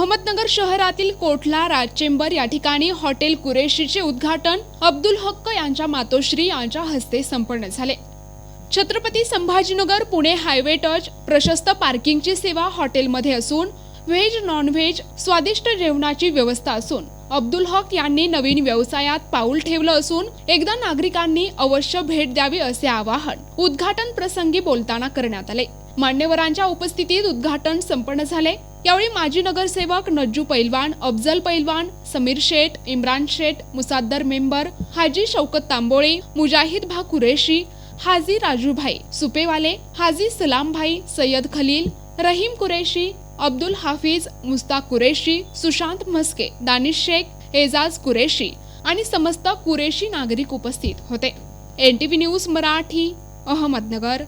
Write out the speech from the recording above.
अहमदनगर शहरातील कोठला राजचेंबर या ठिकाणी हॉटेल कुरेशीचे उद्घाटन अब्दुल हक्क यांच्या मातोश्री यांच्या हस्ते संपन्न झाले. छत्रपती संभाजीनगर पुणे हायवे टच प्रशस्त पार्किंगची सेवा हॉटेलमध्ये असून व्हेज नॉन व्हेज स्वादिष्ट जेवणाची व्यवस्था असून अब्दुल हक यांनी नवीन व्यवसायात पाऊल ठेवलं असून एकदा नागरिकांनी अवश्य भेट द्यावी असे आवाहन उद्घाटन प्रसंगी बोलताना करण्यात आले. मान्यवरांच्या उपस्थितीत उद्घाटन संपन्न झाले. यावेळी माजी नगरसेवक नज्जू पैलवान अफजल पैलवान समीर शेठ इम्रान शेठ मुसाद्दर मेंबर हाजी शौकत तांबोळे मुजाहिद भा कुरेशी हाजी राजूभाई सुपेवाले हाजी सलामभाई सय्यद खलील रहीम कुरेशी अब्दुल हाफिज मुस्ताक कुरेशी सुशांत म्हस्के दानिश शेख एजाज कुरेशी आणि समस्त कुरेशी नागरिक उपस्थित होते. N T V news Marathi Ahmednagar.